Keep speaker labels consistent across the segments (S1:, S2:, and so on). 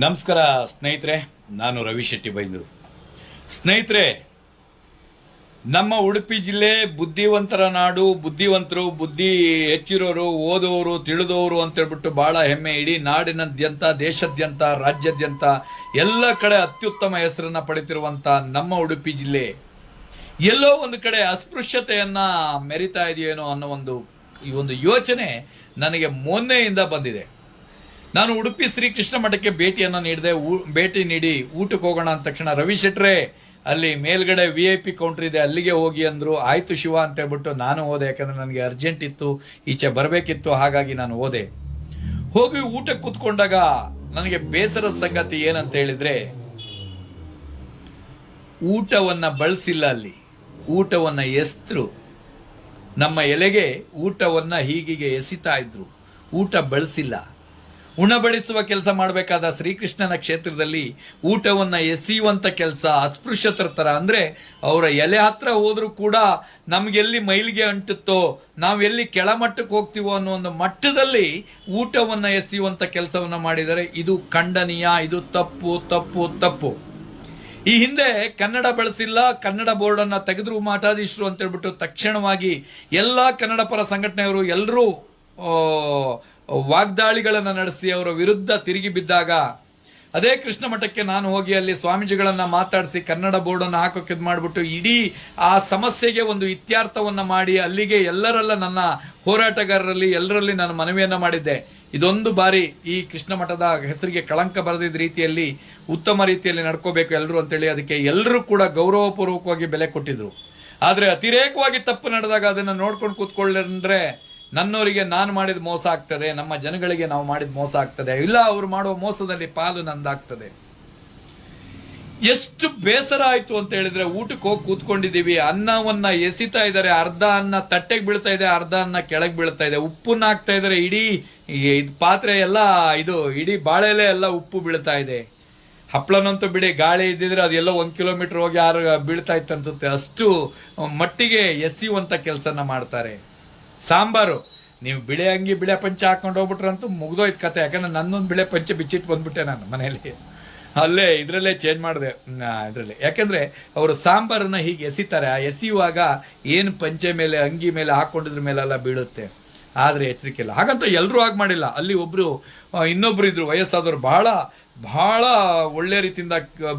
S1: ನಮಸ್ಕಾರ ಸ್ನೇಹಿತರೆ, ನಾನು ರವಿ ಶೆಟ್ಟಿ ಬೈಂದೂರು. ಸ್ನೇಹಿತರೆ, ನಮ್ಮ ಉಡುಪಿ ಜಿಲ್ಲೆ ಬುದ್ಧಿವಂತರ ನಾಡು, ಬುದ್ಧಿವಂತರು, ಬುದ್ಧಿ ಹೆಚ್ಚಿರೋರು, ಓದೋರು, ತಿಳಿದೋರು ಅಂತ ಹೇಳ್ಬಿಟ್ಟು ಬಹಳ ಹೆಮ್ಮೆ ಇಡೀ ನಾಡಿನಾದ್ಯಂತ, ದೇಶಾದ್ಯಂತ, ರಾಜ್ಯಾದ್ಯಂತ, ಎಲ್ಲ ಕಡೆ ಅತ್ಯುತ್ತಮ ಹೆಸರನ್ನ ಪಡೆತಿರುವಂತ ನಮ್ಮ ಉಡುಪಿ ಜಿಲ್ಲೆ. ಎಲ್ಲೋ ಒಂದು ಕಡೆ ಅಸ್ಪೃಶ್ಯತೆಯನ್ನ ಮೆರಿತಾ ಇದೆಯೇನೋ ಅನ್ನೋ ಒಂದು ಈ ಒಂದು ಯೋಚನೆ ನನಗೆ ಮೊನ್ನೆಯಿಂದ ಬಂದಿದೆ. ನಾನು ಉಡುಪಿ ಶ್ರೀ ಕೃಷ್ಣ ಮಠಕ್ಕೆ ಭೇಟಿಯನ್ನ ನೀಡಿದೆ ಭೇಟಿ ನೀಡಿ ಊಟಕ್ಕೆ ಹೋಗೋಣ ಅಂದ ತಕ್ಷಣ, ರವಿ ಶೆಟ್ರೆ, ಅಲ್ಲಿ ಮೇಲ್ಗಡೆ ವಿ ಐ ಪಿ ಕೌಂಟರ್ ಇದೆ, ಅಲ್ಲಿಗೆ ಹೋಗಿ ಅಂದ್ರು, ಆಯ್ತು ಶಿವ ಅಂತ ಹೇಳ್ಬಿಟ್ಟು ನಾನು ಹೋದೆ, ಯಾಕಂದ್ರೆ ನನಗೆ ಅರ್ಜೆಂಟ್ ಇತ್ತು, ಈಚೆ ಬರಬೇಕಿತ್ತು, ಹಾಗಾಗಿ ನಾನು ಹೋದೆ. ಹೋಗಿ ಊಟಕ್ಕೆ ಕೂತ್ಕೊಂಡಾಗ ನನಗೆ ಬೇಸರದ ಸಂಗತಿ ಏನಂತ ಹೇಳಿದ್ರೆ, ಊಟವನ್ನ ಬಳಸಿಲ್ಲ ಅಲ್ಲಿ, ಊಟವನ್ನ ಎಸ್ತರು. ನಮ್ಮ ಎಲೆಗೆ ಊಟವನ್ನ ಹೀಗಿಗೆ ಎಸಿತಾ ಇದ್ರು, ಊಟ ಬಳಸಿಲ್ಲ. ಉಣಬಡಿಸುವ ಕೆಲಸ ಮಾಡಬೇಕಾದ ಶ್ರೀಕೃಷ್ಣನ ಕ್ಷೇತ್ರದಲ್ಲಿ ಊಟವನ್ನ ಎಸೆಯುವಂತ ಕೆಲಸ ಅಸ್ಪೃಶ್ಯತರ ತರ. ಅಂದ್ರೆ ಅವರ ಎಲೆ ಹತ್ರ ಹೋದ್ರೂ ಕೂಡ ನಮ್ಗೆಲ್ಲಿ ಮೈಲಿಗೆ ಅಂಟುತ್ತೋ, ನಾವೆಲ್ಲಿ ಕೆಳಮಟ್ಟಕ್ಕೆ ಹೋಗ್ತೀವೋ ಅನ್ನೋ ಒಂದು ಮಟ್ಟದಲ್ಲಿ ಊಟವನ್ನ ಎಸೆಯುವಂತ ಕೆಲಸವನ್ನ ಮಾಡಿದರೆ ಇದು ಖಂಡನೀಯ, ಇದು ತಪ್ಪು ತಪ್ಪು ತಪ್ಪು. ಈ ಹಿಂದೆ ಕನ್ನಡ ಬಳಸಿಲ್ಲ, ಕನ್ನಡ ಬೋರ್ಡ್ ಅನ್ನ ತೆಗೆದ್ರು ಮಠಾಧೀಶರು ಅಂತ ಹೇಳ್ಬಿಟ್ಟು ತಕ್ಷಣವಾಗಿ ಎಲ್ಲಾ ಕನ್ನಡ ಪರ ಸಂಘಟನೆಯವರು ಎಲ್ಲರೂ ವಾಗ್ದಾಳಿಗಳನ್ನ ನಡೆಸಿ ಅವರ ವಿರುದ್ಧ ತಿರುಗಿ ಬಿದ್ದಾಗ, ಅದೇ ಕೃಷ್ಣ ಮಠಕ್ಕೆ ನಾನು ಹೋಗಿ ಅಲ್ಲಿ ಸ್ವಾಮೀಜಿಗಳನ್ನ ಮಾತಾಡಿಸಿ ಕನ್ನಡ ಬೋರ್ಡ್ ಅನ್ನು ಹಾಕೋಕೆ ಮಾಡಿಬಿಟ್ಟು ಇಡೀ ಆ ಸಮಸ್ಯೆಗೆ ಒಂದು ಇತ್ಯಾರ್ಥವನ್ನ ಮಾಡಿ ಅಲ್ಲಿಗೆ ಎಲ್ಲರಲ್ಲ ನನ್ನ ಹೋರಾಟಗಾರರಲ್ಲಿ ಎಲ್ಲರಲ್ಲಿ ನಾನು ಮನವಿಯನ್ನ ಮಾಡಿದ್ದೆ. ಇದೊಂದು ಬಾರಿ ಈ ಕೃಷ್ಣ ಮಠದ ಹೆಸರಿಗೆ ಕಳಂಕ ಬರೆದಿದ್ದ ರೀತಿಯಲ್ಲಿ, ಉತ್ತಮ ರೀತಿಯಲ್ಲಿ ನಡ್ಕೋಬೇಕು ಎಲ್ಲರೂ ಅಂತೇಳಿ ಅದಕ್ಕೆ ಎಲ್ಲರೂ ಕೂಡ ಗೌರವಪೂರ್ವಕವಾಗಿ ಬೆಲೆ ಕೊಟ್ಟಿದ್ರು. ಆದ್ರೆ ಅತಿರೇಕವಾಗಿ ತಪ್ಪು ನಡೆದಾಗ ಅದನ್ನ ನೋಡ್ಕೊಂಡು ಕೂತ್ಕೊಳ್ಳಂದ್ರೆ ನನ್ನವರಿಗೆ ನಾನು ಮಾಡಿದ ಮೋಸ ಆಗ್ತದೆ, ನಮ್ಮ ಜನಗಳಿಗೆ ನಾವು ಮಾಡಿದ ಮೋಸ ಆಗ್ತದೆ. ಇಲ್ಲ, ಅವರು ಮಾಡುವ ಮೋಸದಲ್ಲಿ ಪಾಲು ನಂದಾಗ್ತದೆ. ಎಷ್ಟು ಬೇಸರ ಆಯ್ತು ಅಂತ ಹೇಳಿದ್ರೆ ಊಟಕ್ಕೆ ಹೋಗಿ ಕೂತ್ಕೊಂಡಿದೀವಿ ಅನ್ನವನ್ನ ಎಸಿತಾ ಇದ್ದಾರೆ, ಅರ್ಧ ಅನ್ನ ತಟ್ಟೆಗೆ ಬೀಳ್ತಾ ಇದೆ, ಅರ್ಧ ಅನ್ನ ಕೆಳಗೆ ಬೀಳ್ತಾ ಇದೆ. ಉಪ್ಪನ್ನ ಹಾಕ್ತಾ ಇದ್ದಾರೆ, ಇಡೀ ಪಾತ್ರೆ ಎಲ್ಲ, ಇದು ಇಡೀ ಬಾಳೆಲೆ ಎಲ್ಲ ಉಪ್ಪು ಬೀಳ್ತಾ ಇದೆ. ಹಪ್ಪಳನಂತೂ ಬಿಡಿ, ಗಾಳಿ ಇದ್ದಿದ್ರೆ ಅದೆಲ್ಲ ಒಂದ್ ಕಿಲೋಮೀಟರ್ ಹೋಗಿ ಯಾರು ಬೀಳ್ತಾ ಇತ್ತು ಅನ್ಸುತ್ತೆ. ಅಷ್ಟು ಮಟ್ಟಿಗೆ ಎಸೆಯುವಂತ ಕೆಲಸನ ಮಾಡ್ತಾರೆ. ಸಾಂಬಾರು. ನೀವು ಬಿಳೆ ಅಂಗಿ ಬಿಳೆ ಪಂಚೆ ಹಾಕೊಂಡು ಹೋಗ್ಬಿಟ್ರಂತೂ ಮುಗ್ದೋಯ್ತು ಕತೆ. ಯಾಕಂದ್ರೆ ನನ್ನೊಂದು ಬಿಳೆ ಪಂಚೆ ಬಿಚ್ಚಿಟ್ಟು ಬಂದ್ಬಿಟ್ಟೆ ನಾನು ಮನೆಯಲ್ಲಿ. ಅಲ್ಲೇ ಇದರಲ್ಲೇ ಚೇಂಜ್ ಮಾಡಿದೆ. ಇದರಲ್ಲಿ. ಯಾಕೆಂದ್ರೆ ಅವರು ಸಾಂಬಾರನ್ನ ಹೀಗೆ ಎಸಿತಾರೆ. ಆ ಎಸೆಯುವಾಗ ಏನು ಪಂಚೆ ಮೇಲೆ ಅಂಗಿ ಮೇಲೆ ಹಾಕೊಂಡಿದ್ರ ಮೇಲೆಲ್ಲ ಬೀಳುತ್ತೆ. ಆದರೆ ಎಚ್ಚರಿಕೆ ಇಲ್ಲ. ಹಾಗಂತ ಎಲ್ಲರೂ ಆಗ ಮಾಡಿಲ್ಲ. ಅಲ್ಲಿ ಒಬ್ರು ಆ, ಇನ್ನೊಬ್ರು ಇದ್ರು. ವಯಸ್ಸಾದವರು ಬಹಳ ಬಹಳ ಒಳ್ಳೆ ರೀತಿಯಿಂದ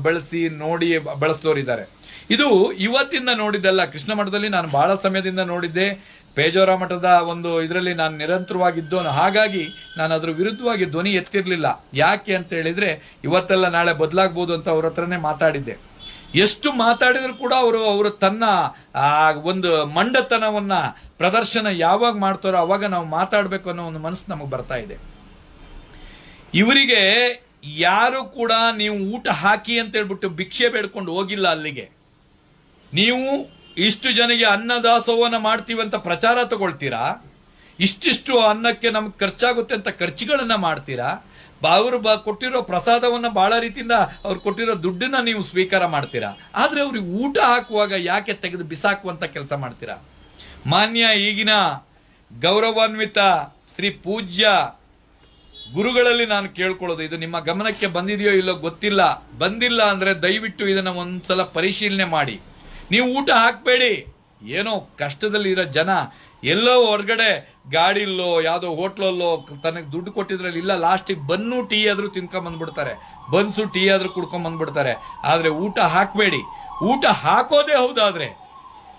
S1: ಬೆಳೆಸಿ ನೋಡಿ ಬಳಸಿದವರು ಇದ್ದಾರೆ ಇದು ಇವತ್ತಿಂದ ನೋಡಿದ್ದಲ್ಲ. ಕೃಷ್ಣ ಮಠದಲ್ಲಿ ನಾನು ಬಹಳ ಸಮಯದಿಂದ ನೋಡಿದ್ದೆ. ಪೇಜೋರ ಮಠದ ಒಂದು ಇದರಲ್ಲಿ ನಾನು ನಿರಂತರವಾಗಿದ್ದೋನು ಹಾಗಾಗಿ ನಾನು ಅದ್ರ ವಿರುದ್ಧವಾಗಿ ಧ್ವನಿ ಎತ್ತಿರಲಿಲ್ಲ. ಯಾಕೆ ಅಂತ ಹೇಳಿದ್ರೆ ಇವತ್ತೆಲ್ಲ ನಾಳೆ ಬದಲಾಗ್ಬೋದು ಅಂತ ಅವ್ರ ಹತ್ರನೇ ಮಾತಾಡಿದ್ದೆ. ಎಷ್ಟು ಮಾತಾಡಿದ್ರು ಕೂಡ ಅವರು ಅವರು ತನ್ನ, ಆ, ಒಂದು ಮಂಡತನವನ್ನ, ಪ್ರದರ್ಶನ ಯಾವಾಗ ಮಾಡ್ತಾರೋ ಅವಾಗ ನಾವು ಮಾತಾಡಬೇಕು ಅನ್ನೋ ಒಂದು ಮನಸ್ಸು ನಮಗೆ ಬರ್ತಾ ಇದೆ. ಇವರಿಗೆ ಯಾರು ಕೂಡ ನೀವು ಊಟ ಹಾಕಿ ಅಂತ ಹೇಳ್ಬಿಟ್ಟು ಭಿಕ್ಷೆ ಬೇಡ್ಕೊಂಡು ಹೋಗಿಲ್ಲ ಅಲ್ಲಿಗೆ. ನೀವು ಇಷ್ಟು ಜನಗೆ ಅನ್ನದಾಸೋಹನ ಅಂತ ಪ್ರಚಾರ ತಗೊಳ್ತೀರಾ? ಇಷ್ಟಿಷ್ಟು ಅನ್ನಕ್ಕೆ ನಮ್ಗೆ ಖರ್ಚಾಗುತ್ತೆ ಅಂತ ಖರ್ಚುಗಳನ್ನ ಮಾಡ್ತೀರಾ? ಬಾವರು ಬ ಕೊಟ್ಟಿರೋ ಪ್ರಸಾದವನ್ನ ಬಹಳ ರೀತಿಯಿಂದ ಅವ್ರು ಕೊಟ್ಟಿರೋ ದುಡ್ಡನ್ನ ನೀವು ಸ್ವೀಕಾರ ಮಾಡ್ತೀರಾ? ಆದ್ರೆ ಅವ್ರಿಗೆ ಊಟ ಹಾಕುವಾಗ ಯಾಕೆ ತೆಗೆದು ಬಿಸಾಕುವಂತ ಕೆಲಸ ಮಾಡ್ತೀರಾ? ಮಾನ್ಯ ಈಗಿನ ಗೌರವಾನ್ವಿತ ಶ್ರೀ ಪೂಜ್ಯ ಗುರುಗಳಲ್ಲಿ ನಾನು ಕೇಳ್ಕೊಳ್ಳೋದು, ಇದು ನಿಮ್ಮ ಗಮನಕ್ಕೆ ಬಂದಿದೆಯೋ ಇಲ್ಲೋ ಗೊತ್ತಿಲ್ಲ. ಬಂದಿಲ್ಲ ಅಂದ್ರೆ ದಯವಿಟ್ಟು ಇದನ್ನ ಒಂದ್ಸಲ ಪರಿಶೀಲನೆ ಮಾಡಿ. ನೀವು ಊಟ ಹಾಕಬೇಡಿ. ಏನೋ ಕಷ್ಟದಲ್ಲಿ ಇರೋ ಜನ ಎಲ್ಲೋ ಹೊರಗಡೆ ಗಾಡಿಲ್ಲೋ, ಯಾವುದೋ ಹೋಟ್ಲಲ್ಲೋ, ತನಗೆ ದುಡ್ಡು ಕೊಟ್ಟಿದ್ರಲ್ಲಿ ಇಲ್ಲ ಲಾಸ್ಟಿಗೆ ಬನ್ನು ಟೀ ಆದರೂ ತಿನ್ಕೊಂಬಂದ್ಬಿಡ್ತಾರೆ ಬನ್ಸು ಟೀ ಆದರೂ ಕುಡ್ಕೊಂಬಂದ್ಬಿಡ್ತಾರೆ ಆದ್ರೆ ಊಟ ಹಾಕಬೇಡಿ. ಊಟ ಹಾಕೋದೇ ಹೌದಾದರೆ.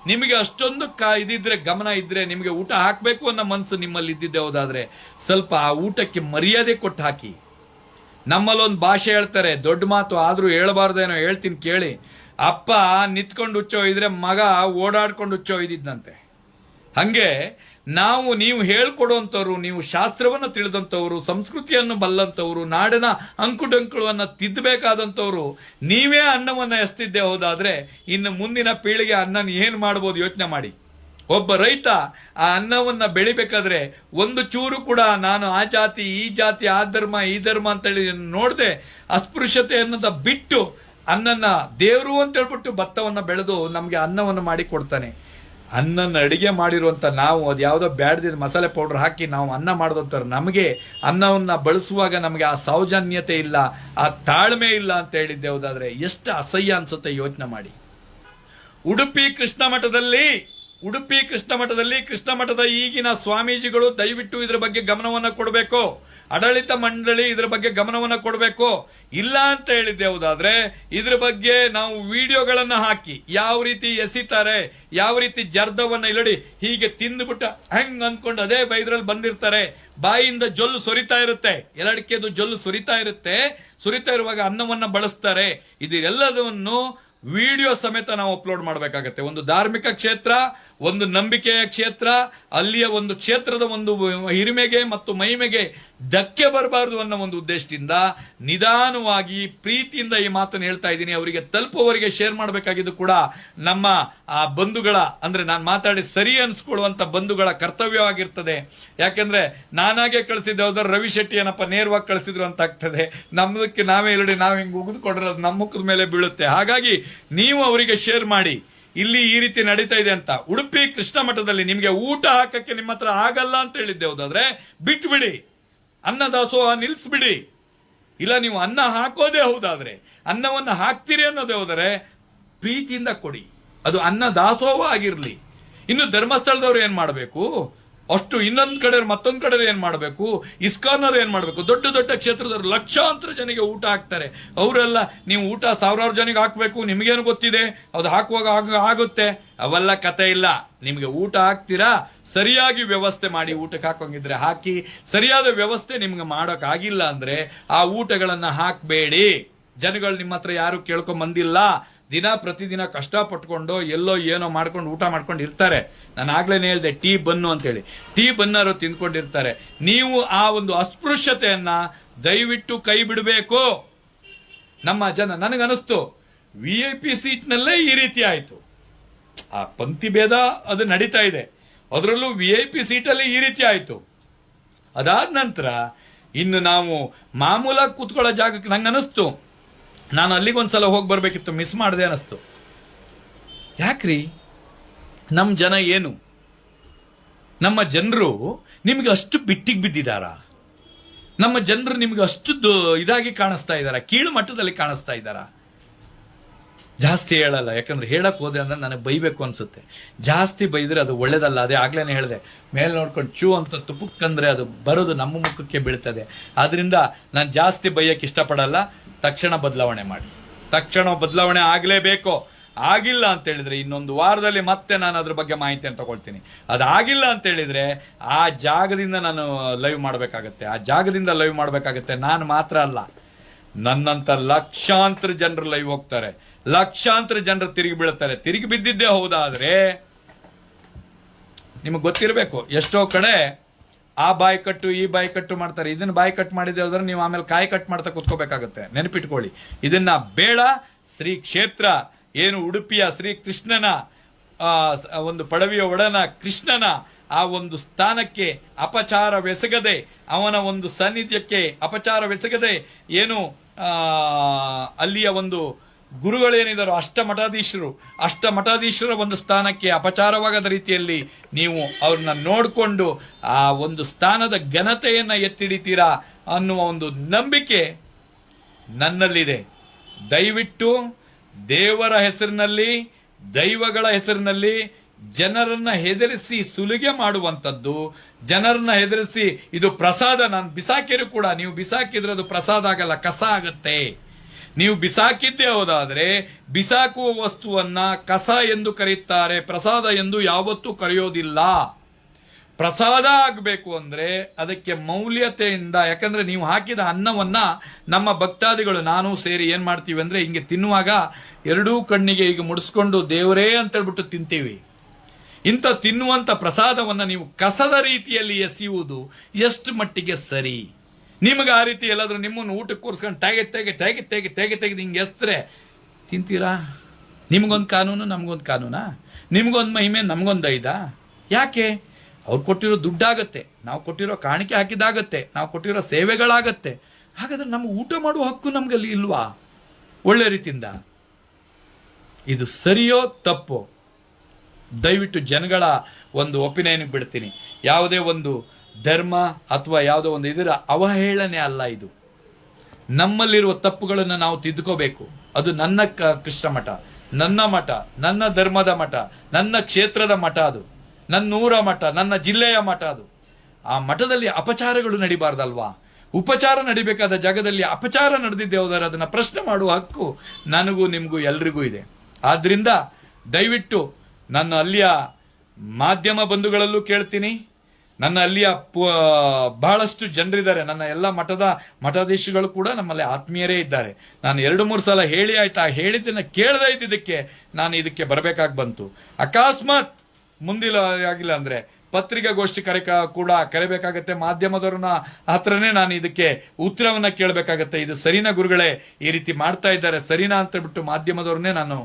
S1: ನಿಮಗೆ ಅಷ್ಟೊಂದು ಕ ಇದಿದ್ರೆ, ಗಮನ ಇದ್ರೆ ನಿಮಗೆ ಊಟ ಹಾಕಬೇಕು ಅನ್ನೋ ಮನಸ್ಸು ನಿಮ್ಮಲ್ಲಿ ಇದ್ದಿದ್ದೆ ಹೌದಾದರೆ, ಸ್ವಲ್ಪ ಆ ಊಟಕ್ಕೆ ಮರ್ಯಾದೆ ಕೊಟ್ಟು ಹಾಕಿ. ನಮ್ಮಲ್ಲೊಂದು ಭಾಷೆ ಹೇಳ್ತಾರೆ, ದೊಡ್ಡ ಮಾತು ಆದರೂ ಹೇಳ್ಬಾರ್ದೇನೋ ಹೇಳ್ತೀನಿ ಕೇಳಿ. ಅಪ್ಪ ನಿಂತ್ಕೊಂಡು ಹುಚ್ಚೋ ಇದ್ರೆ ಮಗ ಓಡಾಡ್ಕೊಂಡು ಹುಚ್ಚೋ ಇದ್ದಿದ್ದಂತೆ. ಹಂಗೆ ನಾವು ನೀವು ಹೇಳ್ಕೊಡುವಂಥವ್ರು, ನೀವು ಶಾಸ್ತ್ರವನ್ನು ತಿಳಿದಂಥವ್ರು, ಸಂಸ್ಕೃತಿಯನ್ನು ಬಲ್ಲಂಥವ್ರು, ನಾಡಿನ ಅಂಕುಡಂಕುಳನ್ನು ತಿದ್ದಬೇಕಾದಂಥವ್ರು, ನೀವೇ ಅನ್ನವನ್ನು ಎಸ್ತಿದ್ದೆ ಹೋದಾದರೆ ಇನ್ನು ಮುಂದಿನ ಪೀಳಿಗೆ ಅನ್ನನ ಏನು ಮಾಡ್ಬೋದು ಯೋಚನೆ ಮಾಡಿ. ಒಬ್ಬ ರೈತ ಆ ಅನ್ನವನ್ನು ಬೆಳಿಬೇಕಾದ್ರೆ ಒಂದು ಚೂರು ಕೂಡ ನಾನು ಆ ಜಾತಿ, ಈ ಜಾತಿ, ಆ ಧರ್ಮ, ಈ ಧರ್ಮ ಅಂತೇಳಿ ನೋಡದೆ ಅಸ್ಪೃಶ್ಯತೆ ಅನ್ನೋದ ಬಿಟ್ಟು ಅನ್ನನ ದೇವರು ಅಂತ ಹೇಳ್ಬಿಟ್ಟು ಭತ್ತವನ್ನ ಬೆಳೆದು ನಮ್ಗೆ ಅನ್ನವನ್ನು ಮಾಡಿ ಕೊಡ್ತಾನೆ. ಅನ್ನನ ಅಡಿಗೆ ಮಾಡಿರುವಂತ ನಾವು ಅದು ಯಾವುದೋ ಬ್ಯಾಡ್ದಿದ್ದು ಮಸಾಲೆ ಪೌಡರ್ ಹಾಕಿ ನಾವು ಅನ್ನ ಮಾಡೋದಂತಾರೆ ನಮಗೆ ಅನ್ನವನ್ನ ಬಳಸುವಾಗ ನಮಗೆ ಆ ಸೌಜನ್ಯತೆ ಇಲ್ಲ, ಆ ತಾಳ್ಮೆ ಇಲ್ಲ ಅಂತ ಹೇಳಿದ್ದೆ ಹೌದಾದ್ರೆ ಎಷ್ಟು ಅಸಹ್ಯ ಅನ್ಸುತ್ತೆ ಯೋಚನೆ ಮಾಡಿ. ಉಡುಪಿ ಕೃಷ್ಣ ಮಠದಲ್ಲಿ ಉಡುಪಿ ಕೃಷ್ಣ ಮಠದಲ್ಲಿ ಕೃಷ್ಣ ಮಠದ ಈಗಿನ ಸ್ವಾಮೀಜಿಗಳು ದಯವಿಟ್ಟು ಇದರ ಬಗ್ಗೆ ಗಮನವನ್ನ ಕೊಡಬೇಕು. ಆಡಳಿತ ಮಂಡಳಿ ಇದರ ಬಗ್ಗೆ ಗಮನವನ್ನ ಕೊಡಬೇಕು. ಇಲ್ಲ ಅಂತ ಹೇಳಿದ್ದೆ ಹೌದಾದ್ರೆ, ಇದ್ರ ಬಗ್ಗೆ ನಾವು ವಿಡಿಯೋಗಳನ್ನ ಹಾಕಿ, ಯಾವ ರೀತಿ ಎಸಿತಾರೆ, ಯಾವ ರೀತಿ ಜರ್ದವನ್ನ ಇಲ್ಲಡಿ ಹೀಗೆ ತಿಂದ್ಬಿಟ್ಟ ಹೆಂಗ್ ಅನ್ಕೊಂಡು ಅದೇ ಬೈದ್ರಲ್ಲಿ ಬಂದಿರ್ತಾರೆ. ಬಾಯಿಂದ ಜೊಲ್ಲು ಸುರಿತಾ ಇರುತ್ತೆ. ಎಲ್ಲಡಿಕೆದು ಜೊಲ್ಲು ಸುರಿತಾ ಇರುತ್ತೆ. ಸುರಿತಾ ಇರುವಾಗ ಅನ್ನವನ್ನ ಬಳಸ್ತಾರೆ. ಇದೆಲ್ಲದನ್ನು ವಿಡಿಯೋ ಸಮೇತ ನಾವು ಅಪ್ಲೋಡ್ ಮಾಡಬೇಕಾಗತ್ತೆ. ಒಂದು ಧಾರ್ಮಿಕ ಕ್ಷೇತ್ರ, ಒಂದು ನಂಬಿಕೆಯ ಕ್ಷೇತ್ರ, ಅಲ್ಲಿಯ ಒಂದು ಕ್ಷೇತ್ರದ ಒಂದು ಹಿರಿಮೆಗೆ ಮತ್ತು ಮಹಿಮೆಗೆ ಧಕ್ಕೆ ಬರಬಾರದು ಅನ್ನೋ ಒಂದು ಉದ್ದೇಶದಿಂದ ನಿಧಾನವಾಗಿ ಪ್ರೀತಿಯಿಂದ ಈ ಮಾತನ್ನು ಹೇಳ್ತಾ ಇದ್ದೀನಿ. ಅವರಿಗೆ ತಲುಪುವವರಿಗೆ ಶೇರ್ ಮಾಡಬೇಕಾಗಿದ್ದು ಕೂಡ ನಮ್ಮ, ಆ, ಬಂಧುಗಳ, ಅಂದ್ರೆ ನಾನು ಮಾತಾಡಿ ಸರಿ ಅನ್ಸ್ಕೊಳ್ಳುವಂತ ಬಂಧುಗಳ ಕರ್ತವ್ಯವಾಗಿರ್ತದೆ. ಯಾಕೆಂದ್ರೆ ನಾನಾಗೆ ಕಳಿಸಿದ್ದೆ ಹೋದ್ರೆ ರವಿ ಶೆಟ್ಟಿ ಏನಪ್ಪ ನೇರವಾಗಿ ಕಳಿಸಿದ್ರು ಅಂತ ಆಗ್ತದೆ. ನಮ್ಮದಕ್ಕೆ ನಾವೇ ಇಲ್ಲಡಿ ನಾವು ಹಿಂಗ್ ಉಗಿದುಕೊಂಡ್ರೆ ಅದು ನಮ್ಮ ಮುಖದ ಮೇಲೆ ಬೀಳುತ್ತೆ. ಹಾಗಾಗಿ ನೀವು ಅವರಿಗೆ ಶೇರ್ ಮಾಡಿ, ಇಲ್ಲಿ ಈ ರೀತಿ ನಡೀತಾ ಇದೆ ಅಂತ. ಉಡುಪಿ ಕೃಷ್ಣ ಮಠದಲ್ಲಿ ನಿಮಗೆ ಊಟ ಹಾಕಕ್ಕೆ ನಿಮ್ಮ ಹತ್ರ ಆಗಲ್ಲ ಅಂತ ಹೇಳಿದ್ದೆ, ಹೌದಾದ್ರೆ? ಬಿಟ್ಬಿಡಿ. ಅನ್ನದಾಸೋಹ ನಿಲ್ಸ್ಬಿಡಿ. ಇಲ್ಲ, ನೀವು ಅನ್ನ ಹಾಕೋದೇ ಹೌದಾದ್ರೆ. ಅನ್ನವನ್ನು ಹಾಕ್ತೀರಿ ಅನ್ನೋದೇ ಹೋದರೆ ಪ್ರೀತಿಯಿಂದ ಕೊಡಿ. ಅದು ಅನ್ನ ದಾಸೋಹ ಆಗಿರಲಿ. ಇನ್ನು ಧರ್ಮಸ್ಥಳದವ್ರು ಏನ್ ಮಾಡಬೇಕು? ಅಷ್ಟು ಇನ್ನೊಂದ್ ಕಡೆ ಮತ್ತೊಂದ್ ಕಡೆ ಏನ್ ಮಾಡಬೇಕು? ಇಸ್ಕಾನರ್ ಏನ್ ಮಾಡಬೇಕು? ದೊಡ್ಡ ದೊಡ್ಡ ಕ್ಷೇತ್ರದವರು ಲಕ್ಷಾಂತರ ಜನಗೆ ಊಟ ಹಾಕ್ತಾರೆ. ಅವರೆಲ್ಲ, ನೀವು ಊಟ ಸಾವಿರಾರು ಜನಿಗೆ ಹಾಕ್ಬೇಕು, ನಿಮಗೇನು ಗೊತ್ತಿದೆ? ಅದು ಹಾಕುವಾಗ ಆಗ- ಆಗುತ್ತೆ. ಅವೆಲ್ಲ ಕತೆ ಇಲ್ಲ. ನಿಮ್ಗೆ ಊಟ ಹಾಕ್ತೀರಾ? ಸರಿಯಾಗಿ ವ್ಯವಸ್ಥೆ ಮಾಡಿ ಊಟಕ್ಕೆ ಹಾಕೋಂಗಿದ್ರೆ ಹಾಕಿ, ಸರಿಯಾದ ವ್ಯವಸ್ಥೆ ನಿಮ್ಗೆ ಮಾಡೋಕ್ ಆಗಿಲ್ಲ ಅಂದ್ರೆ ಆ ಊಟಗಳನ್ನ ಹಾಕ್ಬೇಡಿ. ಜನಗಳು ನಿಮ್ಮ ಹತ್ರ ಯಾರು ಕೇಳ್ಕೊಂಡ್ ಬಂದಿಲ್ಲ ದಿನ ಪ್ರತಿದಿನ ಕಷ್ಟ ಪಟ್ಕೊಂಡು ಎಲ್ಲೋ ಏನೋ ಮಾಡ್ಕೊಂಡು ಊಟ ಮಾಡ್ಕೊಂಡು ಇರ್ತಾರೆ. ನಾನು ಆಗ್ಲೇನೆ ಹೇಳ್ದೆ, ಟೀ ಬನ್ನು ಅಂತೇಳಿ ಟೀ ಬನ್ನರು ತಿಂದ್ಕೊಂಡಿರ್ತಾರೆ. ನೀವು ಆ ಒಂದು ಅಸ್ಪೃಶ್ಯತೆಯನ್ನ ದಯವಿಟ್ಟು ಕೈ ಬಿಡಬೇಕು. ನಮ್ಮ ಜನ, ನನಗನಿಸ್ತು. ವಿ ಐ ಪಿ ಸೀಟ್ನಲ್ಲೇ ಈ ರೀತಿ ಆಯಿತು. ಆ ಪಂಕ್ತಿ ಭೇದ ಅದು ನಡೀತಾ ಇದೆ. ಅದರಲ್ಲೂ ವಿ ಐ ಪಿ ಸೀಟಲ್ಲಿ ಈ ರೀತಿ ಆಯಿತು. ಅದಾದ ನಂತರ ಇನ್ನು ನಾವು ಮಾಮೂಲಾಗಿ ಕೂತ್ಕೊಳ್ಳೋ ಜಾಗಕ್ಕೆ ನಂಗೆ ಅನಿಸ್ತು ನಾನು ಅಲ್ಲಿಗೊಂದ್ಸಲ ಹೋಗಿ ಬರಬೇಕಿತ್ತು ಮಿಸ್ ಮಾಡಿದೆ ಅನಿಸ್ತು. ಯಾಕ್ರಿ? ನಮ್ಮ ಜನ ಏನು? ನಮ್ಮ ಜನರು ನಿಮ್ಗೆ ಅಷ್ಟು ಬಿಟ್ಟಿಗೆ ಬಿದ್ದಿದಾರ? ನಮ್ಮ ಜನರು ನಿಮ್ಗೆ ಅಷ್ಟು ಇದಾಗಿ ಕಾಣಿಸ್ತಾ ಇದಾರ? ಕೀಳು ಮಟ್ಟದಲ್ಲಿ ಕಾಣಿಸ್ತಾ ಇದ್ದಾರಾ ಜಾಸ್ತಿ ಹೇಳಲ್ಲ, ಯಾಕಂದ್ರೆ ಹೇಳಕ್ ಹೋದೆ ಅಂದ್ರೆ ನನಗೆ ಬೈಬೇಕು ಅನ್ಸುತ್ತೆ. ಜಾಸ್ತಿ ಬೈದ್ರೆ ಅದು ಒಳ್ಳೇದಲ್ಲ, ಅದೇ ಆಗ್ಲೇನೆ ಹೇಳಿದೆ. ಮೇಲೆ ನೋಡ್ಕೊಂಡು ಚೂ ಅಂತ ತುಪ್ಪಕ್ಕಂದ್ರೆ ಅದು ಬರೋದು ನಮ್ಮ ಮುಖಕ್ಕೆ ಬೀಳ್ತದೆ. ಆದ್ರಿಂದ ನಾನು ಜಾಸ್ತಿ ಬೈಯಕ್ಕೆ ಇಷ್ಟಪಡಲ್ಲ. ತಕ್ಷಣ ಬದಲಾವಣೆ ಮಾಡಿ. ತಕ್ಷಣ ಬದಲಾವಣೆ ಆಗಲೇಬೇಕು. ಆಗಿಲ್ಲ ಅಂತ ಹೇಳಿದ್ರೆ ಇನ್ನೊಂದು ವಾರದಲ್ಲಿ ಮತ್ತೆ ನಾನು ಅದ್ರ ಬಗ್ಗೆ ಮಾಹಿತಿಯನ್ನು ತಗೊಳ್ತೀನಿ. ಅದಾಗಿಲ್ಲ ಅಂತ ಹೇಳಿದ್ರೆ ಆ ಜಾಗದಿಂದ ನಾನು ಲೈವ್ ಮಾಡಬೇಕಾಗತ್ತೆ. ಆ ಜಾಗದಿಂದ ಲೈವ್ ಮಾಡಬೇಕಾಗತ್ತೆ. ನಾನು ಮಾತ್ರ ಅಲ್ಲ. ನನ್ನಂತ ಲಕ್ಷಾಂತರ ಜನರು ಲೈವ್ ಹೋಗ್ತಾರೆ. ಲಕ್ಷಾಂತರ ಜನರು ತಿರುಗಿ ಬೀಳ್ತಾರೆ. ತಿರುಗಿ ಬಿದ್ದಿದ್ದೇ ಹೌದಾದ್ರೆ ನಿಮಗೆ ಗೊತ್ತಿರಬೇಕು. ಎಷ್ಟೋ ಕಡೆ ಆ ಬಾಯಿ ಕಟ್ಟು, ಈ ಬಾಯಿ ಕಟ್ಟು ಮಾಡ್ತಾರೆ. ಇದನ್ನ ಬಾಯಿ ಕಟ್ ಮಾಡಿದೆ ಹೋದ್ರೆ ನೀವು ಆಮೇಲೆ ಕಾಯಿ ಕಟ್ ಮಾಡ್ತಾ ಕುತ್ಕೋಬೇಕಾಗುತ್ತೆ. ನೆನಪಿಟ್ಕೊಳ್ಳಿ. ಇದನ್ನ ಬೇಡ ಶ್ರೀ ಕ್ಷೇತ್ರ ಏನು ಉಡುಪಿಯ ಶ್ರೀ ಕೃಷ್ಣನ ಒಂದು ಪಡವಿಯ ಒಡನ ಕೃಷ್ಣನ ಆ ಒಂದು ಸ್ಥಾನಕ್ಕೆ ಅಪಚಾರವೆಸಗದೆ, ಅವನ ಒಂದು ಸಾನ್ನಿಧ್ಯಕ್ಕೆ ಅಪಚಾರವೆಸಗದೆ, ಏನು ಅಲ್ಲಿಯ ಒಂದು ಗುರುಗಳೇನಿದಾರೋ, ಅಷ್ಟ ಮಠಾಧೀಶರು, ಅಷ್ಟ ಮಠಾಧೀಶರ ಒಂದು ಸ್ಥಾನಕ್ಕೆ ಅಪಚಾರವಾಗದ ರೀತಿಯಲ್ಲಿ ನೀವು ಅವ್ರನ್ನ ನೋಡಿಕೊಂಡು ಆ ಒಂದು ಸ್ಥಾನದ ಘನತೆಯನ್ನ ಎತ್ತಿಡಿತೀರಾ ಅನ್ನುವ ಒಂದು ನಂಬಿಕೆ ನನ್ನಲ್ಲಿದೆ. ದಯವಿಟ್ಟು ದೇವರ ಹೆಸರಿನಲ್ಲಿ, ದೈವಗಳ ಹೆಸರಿನಲ್ಲಿ ಜನರನ್ನ ಹೆದರಿಸಿ ಸುಲಿಗೆ ಮಾಡುವಂಥದ್ದು, ಜನರನ್ನ ಹೆದರಿಸಿ ಇದು ಪ್ರಸಾದ, ನಾನು ಬಿಸಾಕಿರು ಕೂಡ, ನೀವು ಬಿಸಾಕಿದ್ರೆ ಅದು ಪ್ರಸಾದ ಆಗಲ್ಲ, ಕಸ ಆಗತ್ತೆ. ನೀವು ಬಿಸಾಕಿದ್ದೇ ಹೋದಾದ್ರೆ ಬಿಸಾಕುವ ವಸ್ತುವನ್ನ ಕಸ ಎಂದು ಕರೆಯುತ್ತಾರೆ ಪ್ರಸಾದ ಎಂದು ಯಾವತ್ತೂ ಕರೆಯೋದಿಲ್ಲ. ಪ್ರಸಾದ ಆಗಬೇಕು ಅಂದ್ರೆ ಅದಕ್ಕೆ ಮೌಲ್ಯತೆಯಿಂದ, ಯಾಕಂದ್ರೆ ನೀವು ಹಾಕಿದ ಅನ್ನವನ್ನ ನಮ್ಮ ಭಕ್ತಾದಿಗಳು ನಾನು ಸೇರಿ ಏನ್ ಮಾಡ್ತೀವಿ ಅಂದ್ರೆ ಹಿಂಗೆ ತಿನ್ನುವಾಗ ಎರಡೂ ಕಣ್ಣಿಗೆ ಈಗ ಮುಡಿಸ್ಕೊಂಡು ದೇವರೇ ಅಂತ ಹೇಳ್ಬಿಟ್ಟು ತಿಂತೀವಿ. ಇಂಥ ತಿನ್ನುವಂತ ಪ್ರಸಾದವನ್ನ ನೀವು ಕಸದ ರೀತಿಯಲ್ಲಿ ಎಸೆಯುವುದು ಎಷ್ಟು ಮಟ್ಟಿಗೆ ಸರಿ? ನಿಮಗೆ ಆ ರೀತಿ ಎಲ್ಲಾದ್ರೂ ನಿಮ್ಮನ್ನು ಊಟಕ್ಕೆ ಕೂರಿಸ್ಕೊಂಡು ತೆಗೆ ತೆಗೆ ತೆಗೆ ತೆಗೆ ತೆಗೆ, ತೆಗೆದು ಹಿಂಗೆ ಎಸ್ತ್ರೆ. ತಿಂತೀರಾ? ನಿಮ್ಗೊಂದು ಕಾನೂನು, ನಮ್ಗೊಂದು ಕಾನೂನಾ? ನಿಮ್ಗೊಂದು ಮಹಿಮೆ, ನಮ್ಗೊಂದು ಐದಾ? ಯಾಕೆ? ಅವ್ರು ಕೊಟ್ಟಿರೋ ದುಡ್ಡಾಗತ್ತೆ. ನಾವು ಕೊಟ್ಟಿರೋ ಕಾಣಿಕೆ ಹಾಕಿದಾಗತ್ತೆ. ನಾವು ಕೊಟ್ಟಿರೋ ಸೇವೆಗಳಾಗತ್ತೆ. ಹಾಗಾದ್ರೆ ನಮ್ಗೆ ಊಟ ಮಾಡುವ ಹಕ್ಕು ನಮಗಲ್ಲಿ ಇಲ್ವಾ? ಒಳ್ಳೆ ರೀತಿಯಿಂದ. ಇದು ಸರಿಯೋ ತಪ್ಪೋ? ದಯವಿಟ್ಟು ಜನಗಳ ಒಂದು ಒಪಿನಿಯನ್ ಬಿಡ್ತೀನಿ. ಯಾವುದೇ ಒಂದು ಧರ್ಮ ಅಥವಾ ಯಾವುದೋ ಒಂದು ಇದರ ಅವಹೇಳನೆ ಅಲ್ಲ ಇದು. ನಮ್ಮಲ್ಲಿರುವ ತಪ್ಪುಗಳನ್ನು ನಾವು ತಿದ್ದುಕೋಬೇಕು. ಅದು ನನ್ನ ಕೃಷ್ಣ ಮಠ, ನನ್ನ ಮಠ, ನನ್ನ ಧರ್ಮದ ಮಠ, ನನ್ನ ಕ್ಷೇತ್ರದ ಮಠ ಅದು. ನನ್ನೂರ ಮಠ, ನನ್ನ ಜಿಲ್ಲೆಯ ಮಠ ಅದು. ಆ ಮಠದಲ್ಲಿ ಅಪಚಾರಗಳು ನಡಿಬಾರ್ದಲ್ವಾ? ಉಪಚಾರ ನಡಿಬೇಕಾದ ಜಾಗದಲ್ಲಿ ಅಪಚಾರ ನಡೆದಿದ್ದೆ ಹೋದರೆ ಅದನ್ನು ಪ್ರಶ್ನೆ ಮಾಡುವ ಹಕ್ಕು ನನಗೂ ನಿಮಗೂ ಎಲ್ರಿಗೂ ಇದೆ. ಆದ್ರಿಂದ ದಯವಿಟ್ಟು ನನ್ನ ಅಲ್ಲಿಯ ಮಾಧ್ಯಮ ಬಂಧುಗಳಲ್ಲೂ ಕೇಳ್ತೀನಿ. ನನ್ನ ಅಲ್ಲಿಯ ಬಹಳಷ್ಟು ಜನರಿದ್ದಾರೆ. ನನ್ನ ಎಲ್ಲ ಮಠದ ಮಠಾಧೀಶಗಳು ಕೂಡ ನಮ್ಮಲ್ಲಿ ಆತ್ಮೀಯರೇ ಇದ್ದಾರೆ. ನಾನು ಎರಡು ಮೂರು ಸಲ ಹೇಳಿ ಆಯ್ತಾ. ಹೇಳಿದ್ದನ್ನ ಕೇಳದೇ ಇದ್ದಿದ್ದಕ್ಕೆ ನಾನು ಇದಕ್ಕೆ ಬರಬೇಕಾಗಿ ಬಂತು. ಅಕಸ್ಮಾತ್ ಮುಂದಿಲ್ಲ, ಆಗಿಲ್ಲ ಅಂದ್ರೆ ಪತ್ರಿಕಾಗೋಷ್ಠಿ ಕರೆ ಕೂಡ ಕರೆಬೇಕಾಗತ್ತೆ. ಮಾಧ್ಯಮದವ್ರನ್ನ ಹತ್ರನೇ ನಾನು ಇದಕ್ಕೆ ಉತ್ತರವನ್ನ ಕೇಳಬೇಕಾಗತ್ತೆ. ಇದು ಸರಿನಾ ಗುರುಗಳೇ? ಈ ರೀತಿ ಮಾಡ್ತಾ ಇದ್ದಾರೆ. ಸರಿನಾ ಅಂತ ಬಿಟ್ಟು ಮಾಧ್ಯಮದವ್ರನ್ನೇ ನಾನು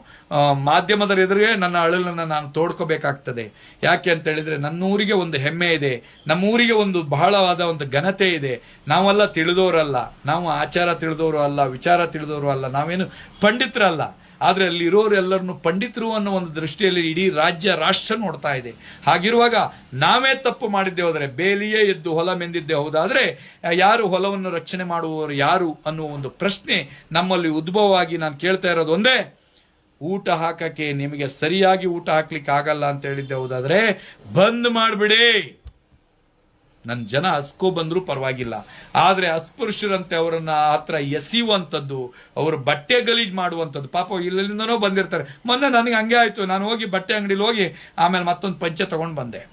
S1: ಮಾಧ್ಯಮದವ್ರ ಎದುರಿಗೆ ನನ್ನ ಅಳಲನ್ನ ನಾನು ತೋಡ್ಕೋಬೇಕಾಗ್ತದೆ. ಯಾಕೆ ಅಂತ ಹೇಳಿದ್ರೆ ನನ್ನ ಊರಿಗೆ ಒಂದು ಹೆಮ್ಮೆ ಇದೆ. ನಮ್ಮ ಊರಿಗೆ ಒಂದು ಬಹಳವಾದ ಒಂದು ಘನತೆ ಇದೆ. ನಾವೆಲ್ಲ ತಿಳಿದವರಲ್ಲ ನಾವು ಆಚಾರ ತಿಳಿದವರು ಅಲ್ಲ, ವಿಚಾರ ತಿಳಿದವರು ಅಲ್ಲ. ನಾವೇನು ಪಂಡಿತರಲ್ಲ. ಆದ್ರೆ ಅಲ್ಲಿ ಇರೋರು ಎಲ್ಲರನ್ನು ಪಂಡಿತರು ಅನ್ನೋ ಒಂದು ದೃಷ್ಟಿಯಲ್ಲಿ ಇಡೀ ರಾಜ್ಯ ರಾಷ್ಟ್ರ ನೋಡ್ತಾ ಇದೆ. ಹಾಗಿರುವಾಗ ನಾವೇ ತಪ್ಪು ಮಾಡಿದ್ದೆ ಹೋದರೆ ಬೇಲಿಯೇ ಎದ್ದು ಹೊಲ ಮೆಂದಿದ್ದೆ ಹೌದಾದರೆ ಯಾರು ಹೊಲವನ್ನು ರಕ್ಷಣೆ ಮಾಡುವವರು ಯಾರು ಅನ್ನುವ ಒಂದು ಪ್ರಶ್ನೆ ನಮ್ಮಲ್ಲಿ ಉದ್ಭವವಾಗಿ ನಾನು ಕೇಳ್ತಾ ಇರೋದು ಒಂದೇ, ಊಟ ಹಾಕಕ್ಕೆ ನಿಮಗೆ ಸರಿಯಾಗಿ ಊಟ ಹಾಕ್ಲಿಕ್ಕೆ ಆಗಲ್ಲ ಅಂತ ಹೇಳಿದ್ದೆ ಹೌದಾದ್ರೆ ಬಂದ್ ಮಾಡ್ಬಿಡಿ. ನನ್ನ ಜನ ಹಸ್ಕೋ ಬಂದರೂ ಪರವಾಗಿಲ್ಲ. ಆದರೆ ಅಸ್ಪೃಶ್ಯರಂತೆ ಅವರನ್ನ ಹತ್ರ ಎಸೆಯುವಂಥದ್ದು ಅವರು ಬಟ್ಟೆ ಗಲೀಜು ಮಾಡುವಂಥದ್ದು. ಪಾಪ ಇಲ್ಲಿಂದನೋ ಬಂದಿರ್ತಾರೆ. ಮೊನ್ನೆ ನನಗೆ ಹಂಗೆ ಆಯ್ತು. ನಾನು ಹೋಗಿ ಬಟ್ಟೆ ಅಂಗಡಿಲಿ ಹೋಗಿ ಆಮೇಲೆ ಮತ್ತೊಂದು ಪಂಚೆ ತಗೊಂಡು ಬಂದೆ.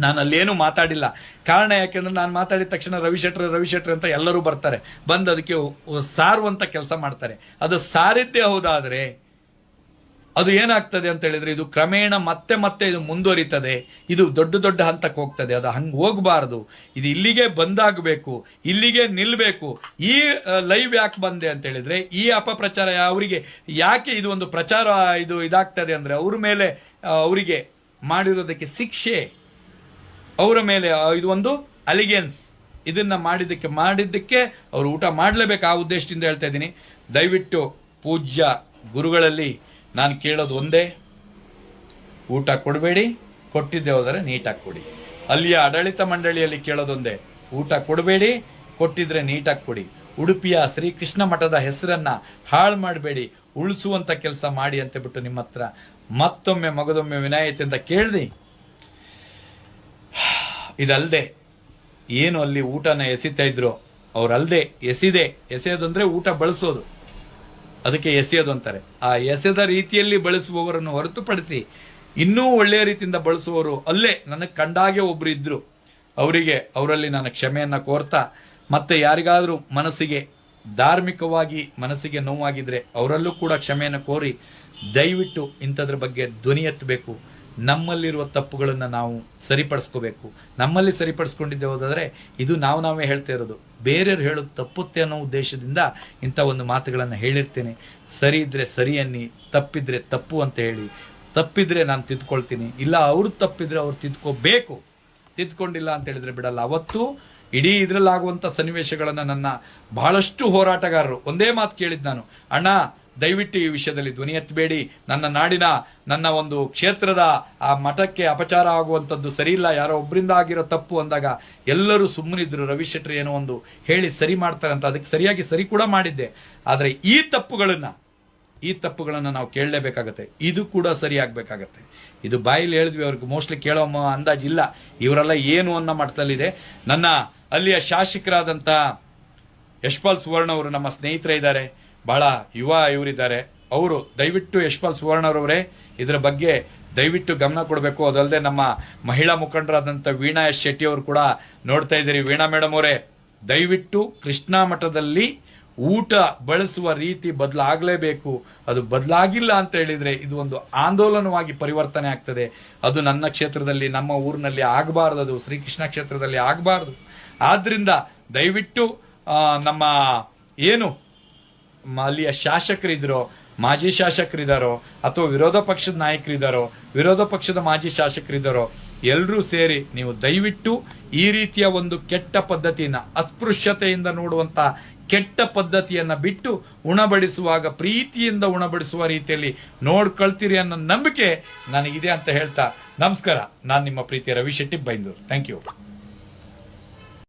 S1: ನಾನು ಅಲ್ಲೇನು ಮಾತಾಡಿಲ್ಲ. ಕಾರಣ ಯಾಕೆಂದ್ರೆ ನಾನು ಮಾತಾಡಿದ ತಕ್ಷಣ ರವಿ ರವಿಶೆಟ್ರ ರವಿ ಅಂತ ಎಲ್ಲರೂ ಬರ್ತಾರೆ. ಬಂದು ಅದಕ್ಕೆ ಸಾರುವಂತ ಕೆಲಸ ಮಾಡ್ತಾರೆ. ಅದು ಸಾರಿದ್ದೇ ಹೌದಾದ್ರೆ ಅದು ಏನಾಗ್ತದೆ ಅಂತ ಹೇಳಿದ್ರೆ ಇದು ಕ್ರಮೇಣ ಮತ್ತೆ ಮತ್ತೆ ಇದು ಮುಂದುವರಿತದೆ. ಇದು ದೊಡ್ಡ ದೊಡ್ಡ ಹಂತಕ್ಕೆ ಹೋಗ್ತದೆ. ಅದು ಹಂಗೆ ಹೋಗಬಾರದು. ಇದು ಇಲ್ಲಿಗೆ ಬಂದಾಗಬೇಕು. ಇಲ್ಲಿಗೆ ನಿಲ್ಲಬೇಕು ಈ ಲೈವ್ ಯಾಕೆ ಬಂದೆ ಅಂತ ಹೇಳಿದ್ರೆ ಈ ಅಪಪ್ರಚಾರ ಅವರಿಗೆ ಯಾಕೆ ಇದು ಒಂದು ಪ್ರಚಾರ ಇದು ಇದಾಗ್ತದೆ ಅಂದ್ರೆ ಅವ್ರ ಮೇಲೆ ಅವರಿಗೆ ಮಾಡಿರೋದಕ್ಕೆ ಶಿಕ್ಷೆ. ಅವರ ಮೇಲೆ ಇದು ಒಂದು ಅಲಿಗೆನ್ಸ್ ಇದನ್ನ ಮಾಡಿದ್ದಕ್ಕೆ ಮಾಡಿದ್ದಕ್ಕೆ ಅವರು ಊಟ ಮಾಡಲೇಬೇಕು ಆ ಉದ್ದೇಶದಿಂದ ಹೇಳ್ತಾ ಇದ್ದೀನಿ. ದಯವಿಟ್ಟು ಪೂಜ್ಯ ಗುರುಗಳಲ್ಲಿ ನಾನು ಕೇಳೋದು ಒಂದೇ. ಊಟ ಕೊಡಬೇಡಿ, ಕೊಟ್ಟಿದ್ದೆ ಹೋದರೆ ನೀಟಾಗಿ ಕೊಡಿ. ಅಲ್ಲಿಯ ಆಡಳಿತ ಮಂಡಳಿಯಲ್ಲಿ ಕೇಳೋದೊಂದೇ ಊಟ ಕೊಡಬೇಡಿ, ಕೊಟ್ಟಿದ್ರೆ ನೀಟಾಗಿ ಕೊಡಿ. ಉಡುಪಿಯ ಶ್ರೀಕೃಷ್ಣ ಮಠದ ಹೆಸರನ್ನ ಹಾಳು ಮಾಡಬೇಡಿ, ಉಳಿಸುವಂತ ಕೆಲಸ ಮಾಡಿ ಅಂತ ಬಿಟ್ಟು ನಿಮ್ಮ ಹತ್ರ ಮತ್ತೊಮ್ಮೆ ಮಗದೊಮ್ಮೆ ಅಂತ ಕೇಳ್ದಿ? ಇದಲ್ಲದೆ ಏನು ಅಲ್ಲಿ ಊಟನ ಎಸಿತಾ ಇದ್ರು? ಅವ್ರಲ್ದೆ ಎಸಿದೆ. ಎಸೆಯೋದಂದ್ರೆ ಊಟ ಬಳಸೋದು. ಅದಕ್ಕೆ ಎಸೆಯೋದು ಅಂತಾರೆ. ಆ ಎಸೆದ ರೀತಿಯಲ್ಲಿ ಬಳಸುವವರನ್ನು ಹೊರತುಪಡಿಸಿ ಇನ್ನೂ ಒಳ್ಳೆಯ ರೀತಿಯಿಂದ ಬಳಸುವವರು ಅಲ್ಲೇ ನನಗೆ ಕಂಡಾಗೆ ಒಬ್ರು ಇದ್ರು. ಅವರಿಗೆ ಅವರಲ್ಲಿ ನಾನು ಕ್ಷಮೆಯನ್ನ ಕೋರ್ತಾ, ಮತ್ತೆ ಯಾರಿಗಾದರೂ ಮನಸ್ಸಿಗೆ, ಧಾರ್ಮಿಕವಾಗಿ ಮನಸ್ಸಿಗೆ ನೋವಾಗಿದ್ರೆ ಅವರಲ್ಲೂ ಕೂಡ ಕ್ಷಮೆಯನ್ನು ಕೋರಿ ದಯವಿಟ್ಟು ಇಂಥದ್ರ ಬಗ್ಗೆ ಧ್ವನಿ ಎತ್ತಬೇಕು. ನಮ್ಮಲ್ಲಿರುವ ತಪ್ಪುಗಳನ್ನು ನಾವು ಸರಿಪಡಿಸ್ಕೋಬೇಕು. ನಮ್ಮಲ್ಲಿ ಸರಿಪಡಿಸ್ಕೊಂಡಿದ್ದೆ ಹೋದಾದ್ರೆ ಇದು ನಾವು ನಾವೇ ಹೇಳ್ತಾ ಇರೋದು. ಬೇರೆಯವ್ರು ಹೇಳೋದು ತಪ್ಪುತ್ತೆ ಅನ್ನೋ ಉದ್ದೇಶದಿಂದ ಇಂಥ ಒಂದು ಮಾತುಗಳನ್ನು ಹೇಳಿರ್ತೇನೆ. ಸರಿ ಇದ್ರೆ ಸರಿ ಅನ್ನಿ, ತಪ್ಪಿದ್ರೆ ತಪ್ಪು ಅಂತ ಹೇಳಿ. ತಪ್ಪಿದ್ರೆ ನಾನು ತಿದ್ಕೊಳ್ತೀನಿ. ಇಲ್ಲ ಅವರು ತಪ್ಪಿದ್ರೆ ಅವ್ರು ತಿದ್ಕೋಬೇಕು. ತಿದ್ಕೊಂಡಿಲ್ಲ ಅಂತ ಹೇಳಿದ್ರೆ ಬಿಡಲ್ಲ. ಅವತ್ತು ಇಡೀ ಇದರಲ್ಲಾಗುವಂಥ ಸನ್ನಿವೇಶಗಳನ್ನು ನನ್ನ ಬಹಳಷ್ಟು ಹೋರಾಟಗಾರರು, ಒಂದೇ ಮಾತು ಕೇಳಿದ್ದು ನಾನು. ಅಣ್ಣ ದಯವಿಟ್ಟು ಈ ವಿಷಯದಲ್ಲಿ ಧ್ವನಿ ಎತ್ತಬೇಡಿ. ನನ್ನ ನಾಡಿನ, ನನ್ನ ಒಂದು ಕ್ಷೇತ್ರದ ಆ ಮಠಕ್ಕೆ ಅಪಚಾರ ಆಗುವಂಥದ್ದು ಸರಿಯಿಲ್ಲ. ಯಾರೋ ಒಬ್ಬರಿಂದ ಆಗಿರೋ ತಪ್ಪು ಅಂದಾಗ ಎಲ್ಲರೂ ಸುಮ್ಮನಿದ್ರು ರವಿ ಏನೋ ಒಂದು ಹೇಳಿ ಸರಿ ಮಾಡ್ತಾರೆ ಅಂತ ಅದಕ್ಕೆ ಸರಿಯಾಗಿ ಸರಿ ಕೂಡ ಮಾಡಿದ್ದೆ. ಆದರೆ ಈ ತಪ್ಪುಗಳನ್ನು ಈ ತಪ್ಪುಗಳನ್ನು ನಾವು ಕೇಳಲೇಬೇಕಾಗತ್ತೆ. ಇದು ಕೂಡ ಸರಿಯಾಗಬೇಕಾಗತ್ತೆ ಇದು ಬಾಯಲ್ಲಿ ಹೇಳಿದ್ವಿ ಅವ್ರಿಗೆ, ಮೋಸ್ಟ್ಲಿ ಕೇಳೋ ಅಂದಾಜಿಲ್ಲ ಇವರೆಲ್ಲ ಏನು ಅನ್ನೋ ಮಟ್ಟದಲ್ಲಿದೆ. ನನ್ನ ಅಲ್ಲಿಯ ಶಾಸಕರಾದಂಥ ಯಶ್ಪಾಲ್ ಸುವರ್ಣ ಅವರು ನಮ್ಮ ಸ್ನೇಹಿತರ ಇದ್ದಾರೆ. ಬಹಳ ಯುವ ಇವರಿದ್ದಾರೆ. ಅವರು ದಯವಿಟ್ಟು ಯಶ್ಪಾಲ್ ಸುವರ್ಣರವರೇ, ಇದರ ಬಗ್ಗೆ ದಯವಿಟ್ಟು ಗಮನ ಕೊಡಬೇಕು. ಅದಲ್ಲದೆ ನಮ್ಮ ಮಹಿಳಾ ಮುಖಂಡರಾದಂಥ ವೀಣಾ ಎಸ್ ಶೆಟ್ಟಿ ಅವರು ಕೂಡ ನೋಡ್ತಾ ಇದ್ದೀರಿ. ವೀಣಾ ಮೇಡಮ್ ಅವರೇ, ದಯವಿಟ್ಟು ಕೃಷ್ಣಾ ಮಠದಲ್ಲಿ ಊಟ ಬಳಸುವ ರೀತಿ ಬದಲಾಗಲೇಬೇಕು. ಅದು ಬದಲಾಗಿಲ್ಲ ಅಂತ ಹೇಳಿದರೆ ಇದು ಒಂದು ಆಂದೋಲನವಾಗಿ ಪರಿವರ್ತನೆ ಆಗ್ತದೆ. ಅದು ನನ್ನ ಕ್ಷೇತ್ರದಲ್ಲಿ, ನಮ್ಮ ಊರಿನಲ್ಲಿ ಆಗಬಾರ್ದು. ಅದು ಶ್ರೀಕೃಷ್ಣ ಕ್ಷೇತ್ರದಲ್ಲಿ ಆಗಬಾರ್ದು. ಆದ್ದರಿಂದ ದಯವಿಟ್ಟು ನಮ್ಮ ಏನು ಅಲ್ಲಿಯ ಶಾಸಕರಿದ್ರೋ, ಮಾಜಿ ಶಾಸಕರಿದ್ದಾರೋ, ಅಥವಾ ವಿರೋಧ ಪಕ್ಷದ ನಾಯಕರಿದ್ದಾರೋ, ವಿರೋಧ ಪಕ್ಷದ ಮಾಜಿ ಶಾಸಕರಿದ್ದಾರೋ ಎಲ್ಲರೂ ಸೇರಿ ನೀವು ದಯವಿಟ್ಟು ಈ ರೀತಿಯ ಒಂದು ಕೆಟ್ಟ ಪದ್ಧತಿಯನ್ನ, ಅಸ್ಪೃಶ್ಯತೆಯಿಂದ ನೋಡುವಂತ ಕೆಟ್ಟ ಪದ್ಧತಿಯನ್ನ ಬಿಟ್ಟು ಉಣಬಡಿಸುವಾಗ, ಪ್ರೀತಿಯಿಂದ ಉಣಬಡಿಸುವ ರೀತಿಯಲ್ಲಿ ನೋಡ್ಕೊಳ್ತೀರಿ ಅನ್ನೋ ನಂಬಿಕೆ ನನಗಿದೆ ಅಂತ ಹೇಳ್ತಾ ನಮಸ್ಕಾರ. ನಾನು ನಿಮ್ಮ ಪ್ರೀತಿಯ ರವಿ ಶೆಟ್ಟಿ, ಬೈಂದೂರು. Thank you